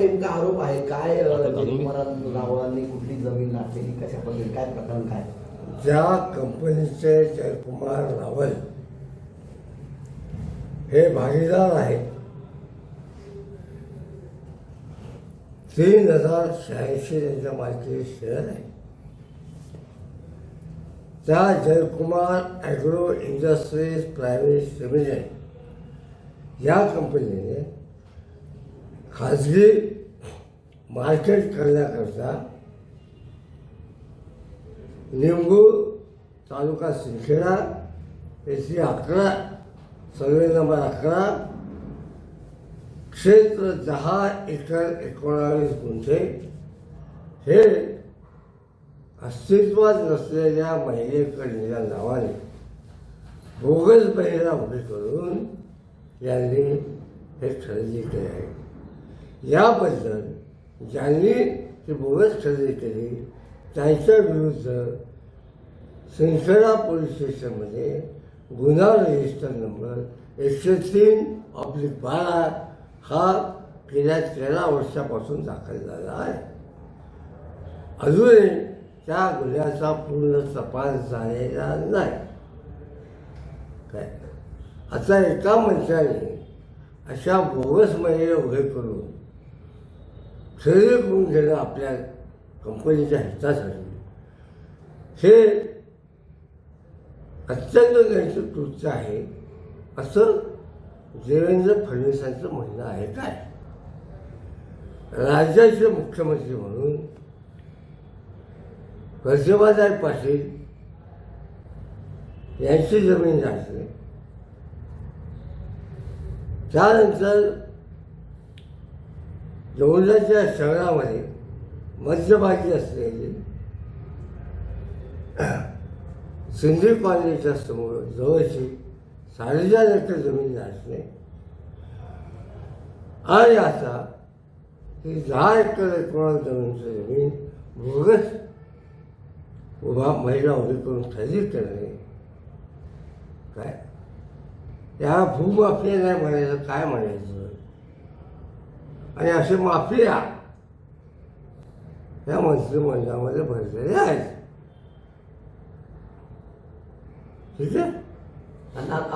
नेमका आरोप आहे? काय जगमरण म्हणजे रावळांनी कुठली जमीन नाटलेली कशा काय प्रकरण काय? ज्या कंपनीचे जयकुमार रावल हे भागीदार आहेत तीन हजार शहाऐंशी त्यांच्या मालकी शेअर आहे त्या Jaykumar agro industries private limited या कंपनीने खाजगी मार्केट करण्याकरता निंबू तालुका सिंखेडा येथील अकरा सर्वे नंबर अकरा क्षेत्र दहा एकर एकोणावीस गुंठे. हे अस्तित्वात नसलेल्या महिलेकडल्या नावाने बोगस महिला उभी करून यांनी हे खरेदी केले आहे. याबद्दल ज्यांनी ती बोगस खरेदी केली त्यांच्या विरुद्ध सिंसरा पोलीस स्टेशनमध्ये गुन्हा रजिस्टर नंबर एकशे तीन ऑब्लिक बारा हा गेल्या तेरा वर्षापासून दाखल झाला आहे. अजूनही त्या गुन्ह्याचा पूर्ण तपास झालेला नाही. काय? आता एका मंत्र्याने अशा बोगस महिला उभे करून खरेदी करून घेणं आपल्या कंपनीच्या हितासाठी. हे अत्यंत नैतिक आहे. असं देवेंद्र फडणवीसांचं म्हणणं आहे काय? राज्याचे मुख्यमंत्री म्हणून प्रतिभाताई पाटील यांची जमीन जाते त्यानंतर जवळच्या शहरामध्ये मध्यभागी असलेले सिंधी कॉलनीच्या समोर जवळची साडेचार एकर जमीन असणे. आणि आता ही दहा एकर एकोणा जमीनची जमीन भोगस उभा महिला उभी करून खरेदी करणे. काय? या भूमाफिया नाही म्हणायचं काय म्हणायचं? आणि असे माफिया या मंत्रिमंडळामध्ये भरलेले आहेत ठीक आहे त्यांना